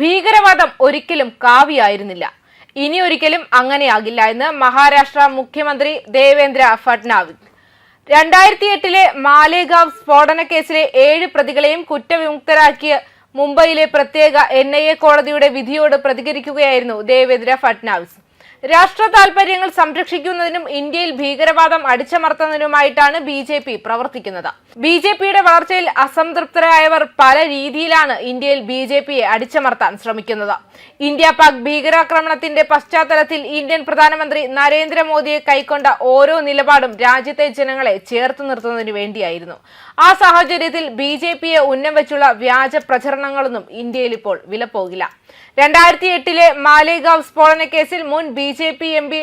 ഭീകരവാദം ഒരിക്കലും കാവ്യായിരുന്നില്ല. ഇനി ഒരിക്കലും അങ്ങനെയാകില്ല എന്ന് മഹാരാഷ്ട്ര മുഖ്യമന്ത്രി ദേവേന്ദ്ര ഫട്നാവിസ് രണ്ടായിരത്തി എട്ടിലെ മാലേഗാവ് സ്ഫോടന കേസിലെ ഏഴ് പ്രതികളെയും കുറ്റവിമുക്തരാക്കിയ മുംബൈയിലെ പ്രത്യേക എൻ കോടതിയുടെ വിധിയോട് പ്രതികരിക്കുകയായിരുന്നു ദേവേന്ദ്ര ഫട്നാവിസ് രാഷ്ട്ര താൽപര്യങ്ങൾ സംരക്ഷിക്കുന്നതിനും ഇന്ത്യയിൽ ഭീകരവാദം അടിച്ചമർത്തുന്നതിനുമായിട്ടാണ് ബി ജെ പി പ്രവർത്തിക്കുന്നത്. ബി ജെ പിയുടെ വളർച്ചയിൽ അസംതൃപ്തരായവർ പല രീതിയിലാണ് ഇന്ത്യയിൽ ബി ജെ പിയെ അടിച്ചമർത്താൻ ശ്രമിക്കുന്നത്. ഇന്ത്യ പാക് ഭീകരാക്രമണത്തിന്റെ പശ്ചാത്തലത്തിൽ ഇന്ത്യൻ പ്രധാനമന്ത്രി നരേന്ദ്രമോദിയെ കൈക്കൊണ്ട ഓരോ നിലപാടും രാജ്യത്തെ ജനങ്ങളെ ചേർത്ത് നിർത്തുന്നതിന് വേണ്ടിയായിരുന്നു. ആ സാഹചര്യത്തിൽ ബി ജെ പിയെ ഉന്നം വെച്ചുള്ള വ്യാജ പ്രചരണങ്ങളൊന്നും ഇന്ത്യയിൽ ഇപ്പോൾ വിലപ്പോകില്ല. രണ്ടായിരത്തി എട്ടിലെ മാലേഗാവ് സ്ഫോടന കേസിൽ മുൻ B J P M P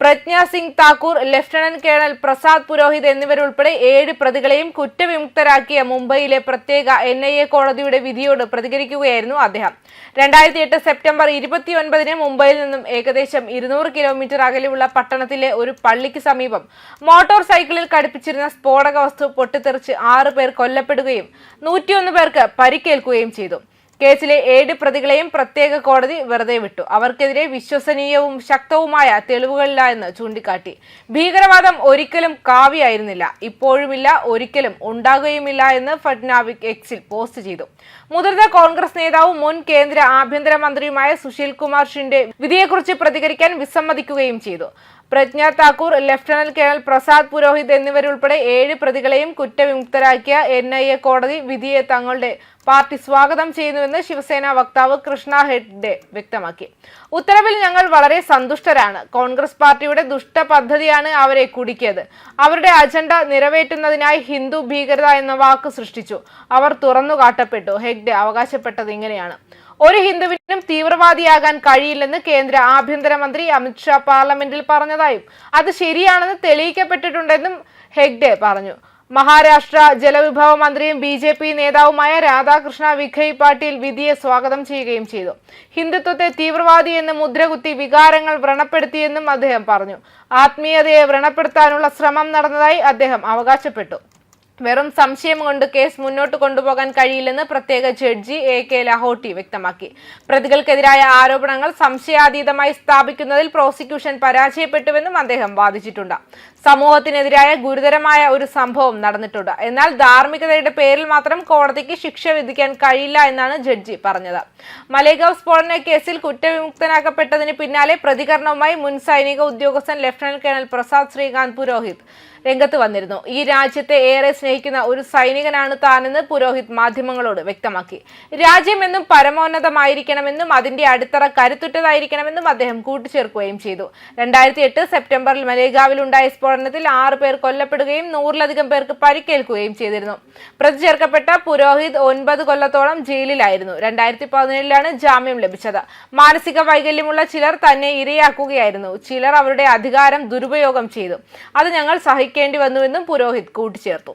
Pragya Singh Thakur lieutenant colonel Prasad Purohit എന്നിവരുൾപ്പെടെ ഏഴ് പ്രതികളെയും കുറ്റവിമുക്തരാക്കിയ മുംബൈയിലെ പ്രത്യേക എൻ ഐ എ കോടതിയുടെ വിധിയോട് പ്രതികരിക്കുകയായിരുന്നു അദ്ദേഹം. രണ്ടായിരത്തി എട്ട് സെപ്റ്റംബർ ഇരുപത്തിയൊൻപതിന് മുംബൈയിൽ നിന്നും ഏകദേശം ഇരുന്നൂറ് കിലോമീറ്റർ അകലെയുള്ള പട്ടണത്തിലെ ഒരു പള്ളിക്ക് സമീപം മോട്ടോർ സൈക്കിളിൽ ഘടിപ്പിച്ചിരുന്ന സ്ഫോടക വസ്തു പൊട്ടിത്തെറിച്ച് ആറ് പേർ കൊല്ലപ്പെടുകയും നൂറ്റിയൊന്ന് പേർക്ക് പരിക്കേൽക്കുകയും ചെയ്തു. കേസിലെ ഏഴ് പ്രതികളെയും പ്രത്യേക കോടതി വെറുതെ വിട്ടു. അവർക്കെതിരെ വിശ്വസനീയവും ശക്തവുമായ തെളിവുകളില്ല എന്ന് ചൂണ്ടിക്കാട്ടി. ഭീകരവാദം ഒരിക്കലും കാവ്യായിരുന്നില്ല. ഇപ്പോഴുമില്ല ഒരിക്കലും ഉണ്ടാകുകയുമില്ല എന്ന് ഫഡ്നാവിക് എക്സിൽ പോസ്റ്റ് ചെയ്തു. മുതിർന്ന കോൺഗ്രസ് നേതാവും മുൻ കേന്ദ്ര ആഭ്യന്തരമന്ത്രിയുമായ സുശീൽ കുമാർ ഷിന്റെ വിധിയെക്കുറിച്ച് പ്രതികരിക്കാൻ വിസമ്മതിക്കുകയും ചെയ്തു. പ്രജ്ഞ താക്കൂർ ലഫ്റ്റനന്റ് കേണൽ പ്രസാദ് പുരോഹിത് എന്നിവരുൾപ്പെടെ ഏഴ് പ്രതികളെയും കുറ്റവിമുക്തരാക്കിയ എൻ ഐ എ കോടതി വിധിയെ തങ്ങളുടെ പാർട്ടി സ്വാഗതം ചെയ്യുന്നുവെന്ന് ശിവസേന വക്താവ് കൃഷ്ണ ഹെഗ്ഡെ വ്യക്തമാക്കി. ഉത്തരവിൽ ഞങ്ങൾ വളരെ സന്തുഷ്ടരാണ്. കോൺഗ്രസ് പാർട്ടിയുടെ ദുഷ്ട പദ്ധതിയാണ് അവരെ കുടുക്കിയത്. അവരുടെ അജണ്ട നിറവേറ്റുന്നതിനായി ഹിന്ദു ഭീകരത എന്ന വാക്ക് സൃഷ്ടിച്ചു. അവർ തുറന്നു കാട്ടപ്പെട്ടു ഹെഗ്ഡെ അവകാശപ്പെട്ടത് ഇങ്ങനെയാണ്. ഒരു ഹിന്ദുവിനും തീവ്രവാദിയാകാൻ കഴിയില്ലെന്ന് കേന്ദ്ര ആഭ്യന്തരമന്ത്രി അമിത്ഷാ പാർലമെന്റിൽ പറഞ്ഞതായും. അത് ശരിയാണെന്ന് തെളിയിക്കപ്പെട്ടിട്ടുണ്ടെന്നും ഹെഗ്ഡെ പറഞ്ഞു. മഹാരാഷ്ട്ര ജലവിഭവ മന്ത്രിയും ബി ജെ പി നേതാവുമായ രാധാകൃഷ്ണ വിഖയ് പാട്ടീൽ വിധിയെ സ്വാഗതം ചെയ്യുകയും ചെയ്തു. ഹിന്ദുത്വത്തെ തീവ്രവാദി എന്ന് മുദ്രകുത്തി വികാരങ്ങൾ വ്രണപ്പെടുത്തിയെന്നും അദ്ദേഹം പറഞ്ഞു. ആത്മീയതയെ വ്രണപ്പെടുത്താനുള്ള ശ്രമം നടന്നതായി അദ്ദേഹം അവകാശപ്പെട്ടു. വെറും സംശയം കൊണ്ട് കേസ് മുന്നോട്ട് കൊണ്ടുപോകാൻ കഴിയില്ലെന്ന് പ്രത്യേക ജഡ്ജി എ കെ ലഹോട്ടി വ്യക്തമാക്കി. പ്രതികൾക്കെതിരായ ആരോപണങ്ങൾ സംശയാതീതമായി സ്ഥാപിക്കുന്നതിൽ പ്രോസിക്യൂഷൻ പരാജയപ്പെട്ടുവെന്നും അദ്ദേഹം വാദിച്ചിട്ടുണ്ട്. സമൂഹത്തിനെതിരായ ഗുരുതരമായ ഒരു സംഭവം നടന്നിട്ടുണ്ട്. എന്നാൽ ധാർമ്മികതയുടെ പേരിൽ മാത്രം കോടതിക്ക് ശിക്ഷ വിധിക്കാൻ കഴിയില്ല എന്നാണ് ജഡ്ജി പറഞ്ഞത്. മലേഗാവ് സ്ഫോടന കേസിൽ കുറ്റവിമുക്തനാക്കപ്പെട്ടതിന് പിന്നാലെ പ്രതികരണവുമായി മുൻ സൈനിക ഉദ്യോഗസ്ഥൻ ലഫ്റ്റനന്റ് കേണൽ പ്രസാദ് ശ്രീകാന്ത് പുരോഹിത് രംഗത്ത് വന്നിരുന്നു. ഈ രാജ്യത്തെ ഏറെ സ്നേഹിക്കുന്ന ഒരു സൈനികനാണ് താനെന്ന് പുരോഹിത് മാധ്യമങ്ങളോട് വ്യക്തമാക്കി. രാജ്യമെന്നും പരമോന്നതമായിരിക്കണമെന്നും അതിന്റെ അടിത്തറ കരുത്തുറ്റതായിരിക്കണമെന്നും അദ്ദേഹം കൂട്ടിച്ചേർക്കുകയും ചെയ്തു. രണ്ടായിരത്തി എട്ട് സെപ്റ്റംബറിൽ മലേഗാവിൽ ഉണ്ടായ സ്ഫോടനത്തിൽ ആറ് പേർ കൊല്ലപ്പെടുകയും നൂറിലധികം പേർക്ക് പരിക്കേൽക്കുകയും ചെയ്തിരുന്നു. പ്രതി ചേർക്കപ്പെട്ട പുരോഹിത് ഒൻപത് കൊല്ലത്തോളം ജയിലിലായിരുന്നു. രണ്ടായിരത്തി പതിനേഴിലാണ് ജാമ്യം ലഭിച്ചത്. മാനസിക വൈകല്യമുള്ള ചിലർ തന്നെ ഇരയാക്കുകയായിരുന്നു. ചിലർ അവരുടെ അധികാരം ദുരുപയോഗം ചെയ്തു. അത് ഞങ്ങൾ സഹിക്കേണ്ടി വന്നുവെന്നും പുരോഹിത് കൂട്ടിച്ചേർത്തു.